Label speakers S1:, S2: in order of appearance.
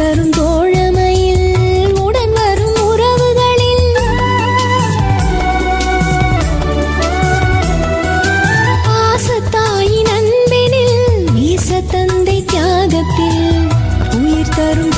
S1: தரும் தோழமையில் உடன் வரும் உறவுகளில். ஆசத்தாயின் அன்பினில் வீச தந்தை தியாகத்தில் உயிர் தரும்